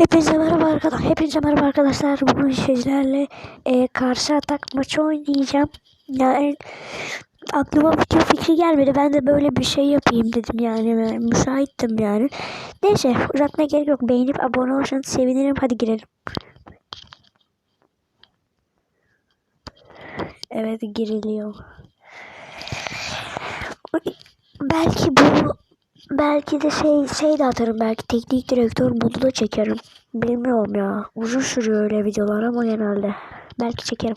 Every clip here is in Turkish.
Hepinize merhaba arkadaşlar. Hepinize merhaba arkadaşlar. Bugün sizlerle e, karşı atak maçı oynayacağım. Yani aklıma video fikri gelmedi. Ben de böyle bir şey yapayım dedim yani. Ben müsaittim yani. Neyse uzatmaya gerek yok. Beğenip abone olursanız sevinirim. Hadi girelim. Evet giriliyor. Belki bu belki de şey şey de atarım belki teknik direktör modu da çekerim. Bilmiyorum ya. Uzun sürüyor öyle videolar ama genelde. Belki çekerim.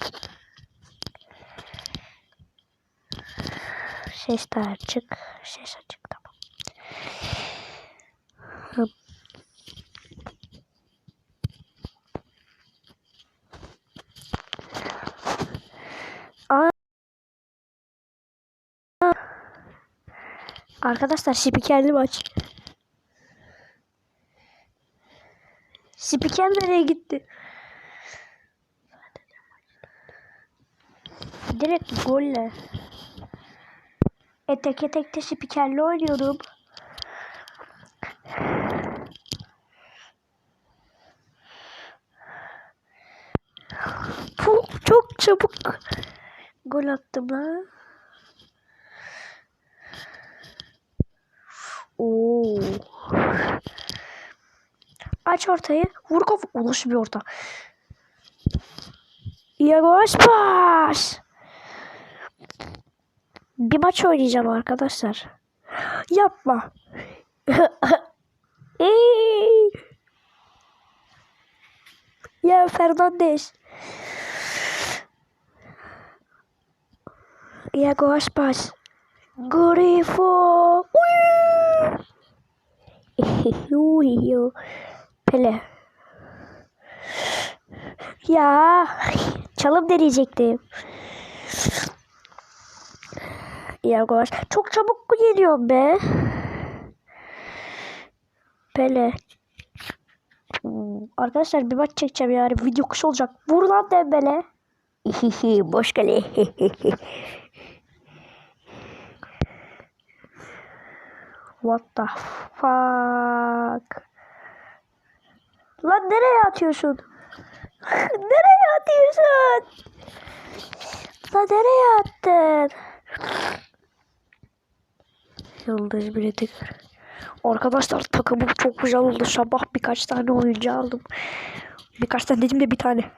Ses de açık. Ses açık tamam. Arkadaşlar spikerli maç. Spiker nereye gitti? Direkt golle. E teke tekte spikerle oynuyordum. Çok, çok çabuk gol attım lan. Oo. Aç ortayı. Vur kafa. Nasıl bir orta? Iago Aspas. Bir maç oynayacağım arkadaşlar. Yapma. Ya Fernandes. Iago Aspas. Grifo. Pele. Ya çalım deneyecektim. Iago Aspas. Çok çabuk geliyor be. Pele. Arkadaşlar bir maç çekeceğim yani. Video kısa olacak. Vur lan Dembele. Boş kale. What the fuck? Lan nereye atıyorsun? nereye atıyorsun? Lan nereye attın? Yıldız biletik. Arkadaşlar takımım çok güzel oldu. Sabah birkaç tane oyuncu aldım. Birkaç tane dedim de bir tane.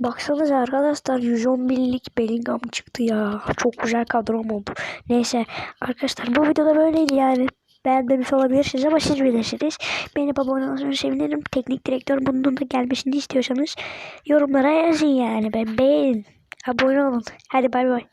Baksanıza arkadaşlar 111'lik Bellingham çıktı ya. Çok güzel kadrom oldu. Neyse arkadaşlar bu videoda böyleydi yani. Beğenmemiş olabilirsiniz ama siz bilirsiniz. Beni abone olursanız sevinirim. Teknik direktör bunun da gelmesini istiyorsanız yorumlara yazın yani. Ben beğenin. Abone olun. Hadi bay bay.